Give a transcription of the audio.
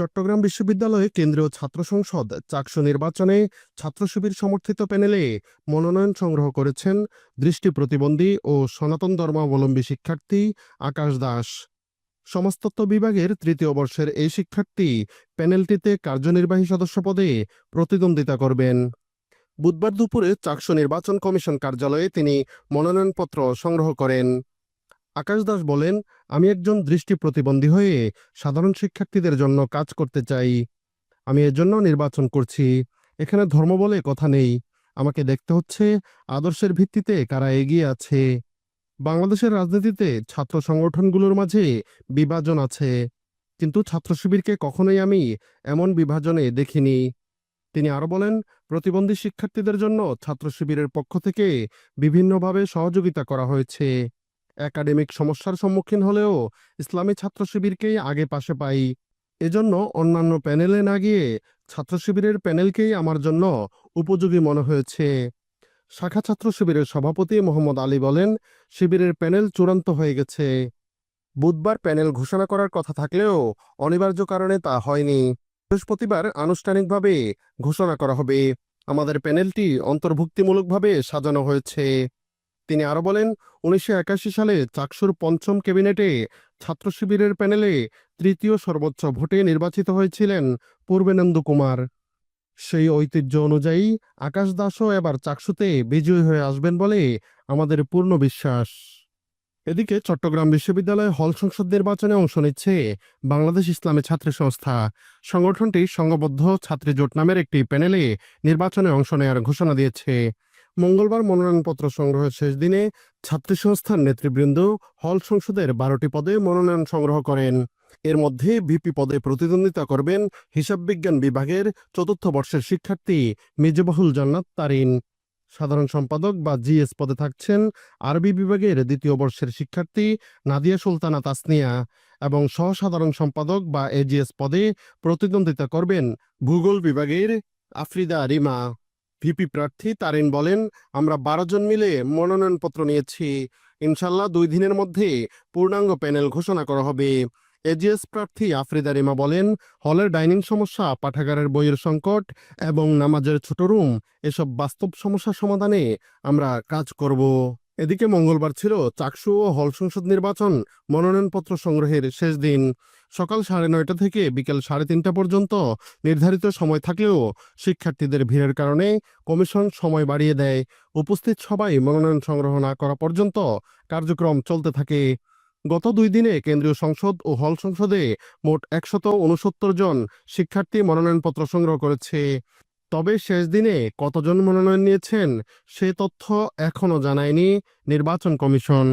চট্টগ্রাম বিশ্ববিদ্যালয়ে কেন্দ্রীয় ছাত্র সংসদ চাকসু নির্বাচনে ছাত্র শিবির সমর্থিত প্যানেলে মনোনয়ন সংগ্রহ করেছেন দৃষ্টি প্রতিবন্ধী ও সনাতন ধর্মাবলম্বী শিক্ষার্থী আকাশ দাস। সমাজতত্ত্ব বিভাগের তৃতীয় বর্ষের এই শিক্ষার্থী প্যানেলটিতে কার্যনির্বাহী সদস্য পদে প্রতিদ্বন্দ্বিতা করবেন। বুধবার দুপুরে চাকসু নির্বাচন কমিশন কার্যালয়ে তিনি মনোনয়নপত্র সংগ্রহ করেন। আকাশ দাস বলেন, আমি একজন দৃষ্টি প্রতিবন্ধী হয়ে সাধারণ শিক্ষার্থীদের জন্য কাজ করতে চাই। আমি এজন্য নির্বাচন করছি। এখানে ধর্ম বলে কথা নেই। আমাকে দেখতে হচ্ছে আদর্শের ভিত্তিতে কারা এগিয়ে আছে। বাংলাদেশের রাজনীতিতে ছাত্র সংগঠনগুলোর মাঝে বিভাজন আছে। কিন্তু ছাত্র শিবিরকে কখনোই আমি এমন বিভাজনে দেখিনি। তিনি আরও বলেন, প্রতিবন্ধী শিক্ষার্থীদের জন্য ছাত্র শিবিরের পক্ষ থেকে বিভিন্নভাবে সহযোগিতা করা হয়েছে। একাডেমিক সমস্যার সম্মুখীন হলেও ইসলামী ছাত্র শিবিরকেই আগে পাশে পাই। এজন্য অন্যান্য প্যানেলে না গিয়ে ছাত্র শিবিরের প্যানেলকেই আমার জন্য উপযোগী মনে হয়েছে। শাখা ছাত্র শিবিরের সভাপতি মোহাম্মদ আলী বলেন, শিবিরের প্যানেল চূড়ান্ত হয়ে গেছে। বুধবার প্যানেল ঘোষণা করার কথা থাকলেও অনিবার্য কারণে তা হয়নি। বৃহস্পতিবার আনুষ্ঠানিকভাবে ঘোষণা করা হবে। আমাদের প্যানেলটি অন্তর্ভুক্তিমূলকভাবে সাজানো হয়েছে। তিনি আরও বলেন, উনিশশো একাশি সালে চাকসুর পঞ্চম ক্যাবিনেটে ছাত্র শিবিরের প্যানেলে তৃতীয় সর্বোচ্চ ভোটে নির্বাচিত হয়েছিলেন পূর্বেনন্দু কুমার। সেই ঐতিহ্য অনুযায়ী আকাশ দাসও এবার চাকসুতে বিজয়ী হয়ে আসবেন বলে আমাদের পূর্ণ বিশ্বাস। এদিকে চট্টগ্রাম বিশ্ববিদ্যালয়ে হল সংসদ নির্বাচনে অংশ নিচ্ছে বাংলাদেশ ইসলামী ছাত্রী সংস্থা। সংগঠনটি সংঘবদ্ধ ছাত্রী জোট নামের একটি প্যানেলে নির্বাচনে অংশ নেওয়ার ঘোষণা দিয়েছে। মঙ্গলবার মনোনয়নপত্র সংগ্রহের শেষ দিনে ছাত্রী সংস্থার নেতৃবৃন্দ হল সংসদের বারোটি পদে মনোনয়ন সংগ্রহ করেন। এর মধ্যে ভিপি পদে প্রতিদ্বন্দ্বিতা করবেন হিসাব বিজ্ঞান বিভাগের চতুর্থ বর্ষের শিক্ষার্থী মিজবাহুল জান্নাত তারিন। সাধারণ সম্পাদক বা জিএস পদে থাকছেন আরবি বিভাগের দ্বিতীয় বর্ষের শিক্ষার্থী নাদিয়া সুলতানা তাসনিয়া এবং সহসাধারণ সম্পাদক বা এজিএস পদে প্রতিদ্বন্দ্বিতা করবেন ভূগোল বিভাগের আফ্রিদা রিমা। ভিপি প্রার্থী তারিন বলেন, আমরা বারো জন মিলে মনোনয়নপত্র নিয়েছি। ইনশাল্লাহ দুই দিনের মধ্যে পূর্ণাঙ্গ প্যানেল ঘোষণা করা হবে। এজিএস প্রার্থী আফ্রিদা রিমা বলেন, হলের ডাইনিং সমস্যা, পাঠাগারের বইয়ের সংকট এবং নামাজের ছোট রুম, এসব বাস্তব সমস্যা সমাধানে আমরা কাজ করব। এদিকে মঙ্গলবার ছিল চাকসু ও হল সংসদ নির্বাচন মনোনয়নপত্র সংগ্রহের শেষ দিন। সকাল সাড়ে নয়টা থেকে বিকেল সাড়ে তিনটা পর্যন্ত নির্ধারিত সময় থাকলেও শিক্ষার্থীদের ভিড়ের কারণে কমিশন সময় বাড়িয়ে দেয়। উপস্থিত সবাই মনোনয়ন সংগ্রহ না করা পর্যন্ত কার্যক্রম চলতে থাকে। গত দুই দিনে কেন্দ্রীয় সংসদ ও হল সংসদে মোট একশত উনসত্তর জন শিক্ষার্থী মনোনয়নপত্র সংগ্রহ করেছে। তবে শেষ দিনে কতজন মনোনয়ন নিয়েছেন সে তথ্য এখনও জানায়নি নির্বাচন কমিশন।